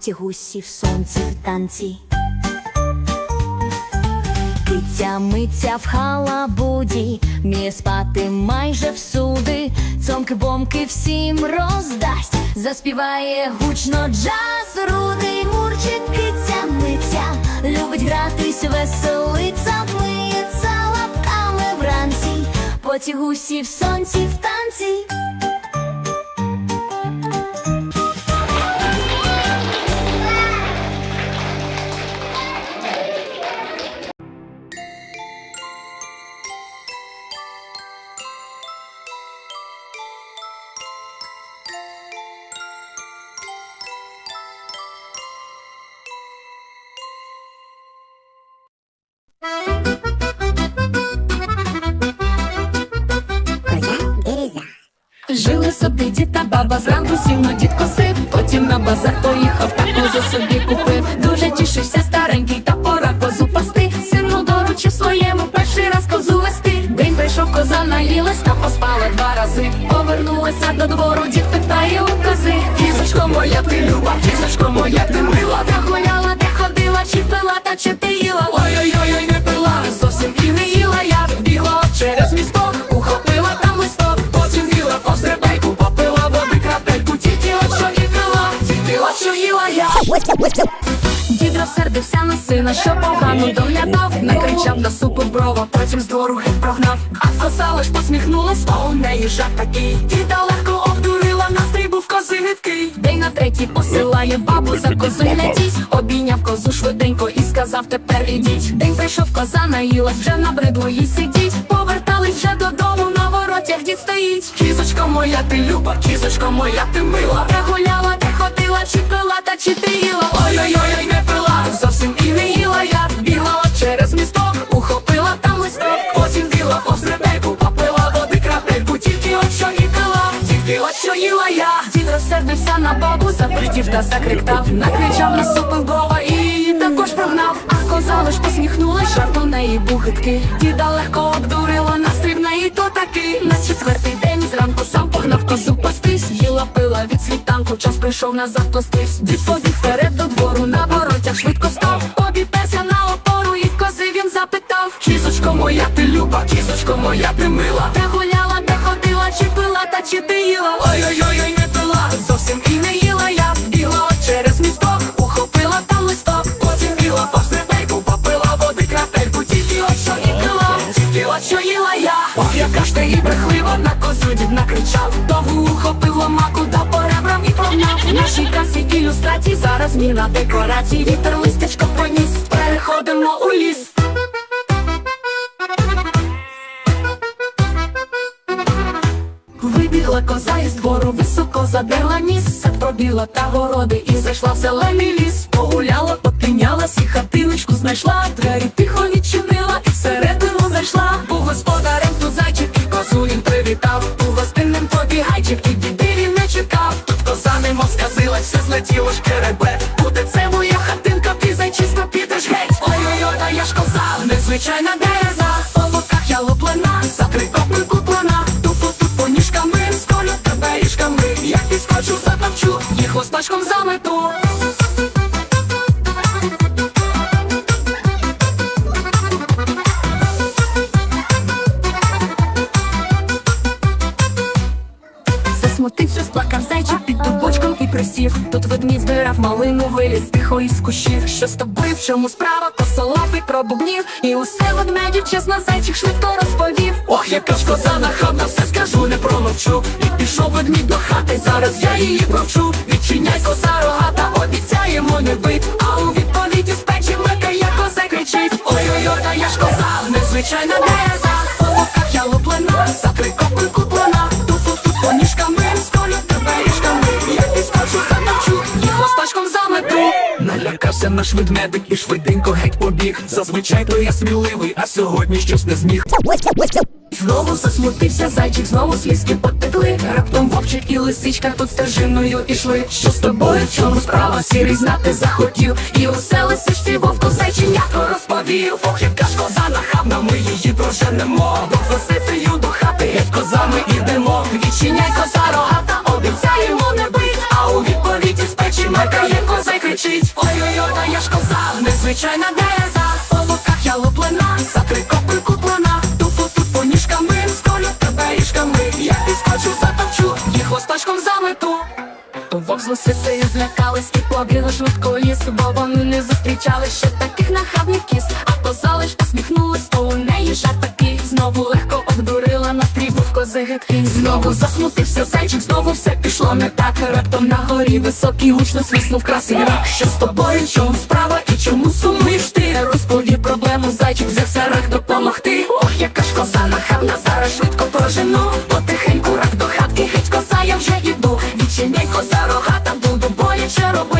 потягусі в сонці в танці. Киця миця в халабуді, вміє спати майже всюди, цомки-бомки всім роздасть, заспіває гучно джаз, рудий мурчик, киця миця, любить гратись, веселиться, миється лапками вранці, потягусі в сонці в танці. Жили собі дід та баба, зранку сіно дід косив, потім на базар поїхав, та козу собі купив. Дуже тішився старенький, та пора козу пасти. Сину доручив своєму перший раз козу вести. День прийшов, коза наїлась та поспала два рази. Повернулася до двору, дід питає у кози. Кізочко моя ти люба, кізочко моя ти мила. Та гуляла, де ходила, чи пила, та чи ти розсердився на сина, що погано доглядав, накричав на супу брова, потім з двору геть прогнав. А коса лиш посміхнулась, а у неї жах такий. Діда легко обдурила, настрій був кози гидкий. День на третій посилає бабу за козу глядіть. Обійняв козу швиденько і сказав тепер ідіть. День прийшов, коза наїлась, вже набридло їй сидіть. Повертались вже додому, на воротях дід стоїть. Кізочко моя, ти люба, кізочко моя, ти мила. Та гуляла, та ходила, чи розсердився на бабу, запихтів та закриктав. Накричав на супив дрова і також прогнав. А коза лиш посміхнула, жарт у неї був гидкий. Діда легко обдурила, настрій в неї то такий. На четвертий день зранку сам погнав козу пастись. Їла пила від світанку, час прийшов назад пластись. Дід побіг вперед до двору, на воротях швидко став. Обіперся на опору і в кози він запитав. Кізочко моя, ти люба, кізочко моя, ти мила. Де гуляла, де ходила, чи пила, та чи ти їла. Ой-ой-ой, Ти і брехлива, на козу дід накричав. Довгу ухопив ломаку, та по ребрам і прогнав. В нашій касі ілюстрації зараз зміна декорацій. Вітер листячко поніс, переходимо у ліс. Вибігла коза із двору, високо задерла ніс, пробіла та городи і зайшла в зелений ліс. Погуляла, потинялась і хатиночку знайшла. Двері тихо відчинила і всередину зайшла. Був господарем сказилась, все злетіло шкеребе. Буде це моя хатинка, ти зайчисько підеш геть. Ой-ой-ой, та я ж коза, незвичайна дереза. По боках я луплена, за три копи куплена. Тупо тут по ніжками, сколю тебе ішками. Як підскочу, затопчу, їх хвосточком замету. Засмутився, сплакав зайчик під і присів. Тут ведмідь збирав малину, виліз тихо із кущів. Що з тобою, чому справа? Косолапий пробубнів. І усе ведмедю, чесно, зайчик швидко розповів. Ох, яка ж коза нахабна, все скажу, не промовчу. І пішов ведмідь до хати, зараз я її провчу. Відчиняй коза рогата, обіцяємо не бить. А у відповіді з печі мекає коза кричить. Ой-ой-ой, та я ж коза, незвичайна деза. По я луплена, за три Налякався наш ведмедик і швиденько геть побіг. Зазвичай то я сміливий, а сьогодні щось не зміг. Знову засмутився зайчик, знову слізки потекли. Раптом вовчик і лисичка тут стежиною ішли. Що з тобою, в чому справа? Сірий знати захотів. І усе лисичці вовку зайченятко розповів. Ох, яка ж коза нахабна, ми її проженемо. До лисицею до хати, геть козами ідемо. Відчиняй коза рогата, коза, незвичайна деза По боках я луплена, за три копи куплена. Тупо тут по ніжками, сколю тебе ішками Я підскочу, затопчу, їх хвостачком замету. Вовк з лисиці і злякались і побігли швидко ліс Бо вони не зустрічали ще таких нахабних кіз. А коза лиш посміхнулась, то у неї жарт такий. Знову легко обдурила настрій був кози гидкий. Знову засмутився зайчик, знову все пішло не так. Раптом на горі високий гучно свиснув красий рак. Що з тобою, чому справа і чому сумуєш ти? Розповів проблему зайчик, взявся рак допомогти. Ох, яка ж коза нахабна, зараз швидко прожену. Потихеньку рак до хатки, геть коза, я вже іду Відчиняй коза рогата,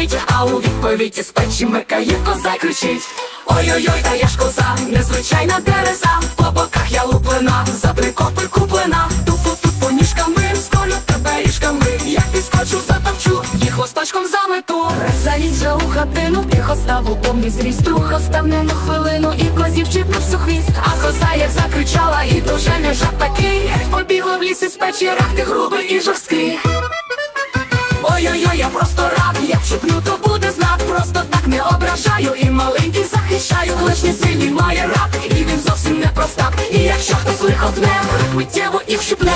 буду А у відповідь із печі микає коза кричить. Ой-ой-ой, та я ж коза, незвичайна дереза. По боках я луплена, за три копи куплена. Тупо тут по ніжками, сколю тебе ішками Я підскочу, затопчу, їх хвостачком замету. Заліз же у хатину, тихо став у помні зріс Трухо став не на хвилину і козів чіпнувся хвіст А коза як закричала, і дуже не жарт такий побігла в ліс із печі, рак ти грубий і жорсткий Ой-ой-ой, я просто рад, як чіплю, то буде знак. Просто так не ображаю. І маленький захищаю. Лишній сильний має рад, і він зовсім не простак. І якщо хтось лихотне, миттєво і вщипне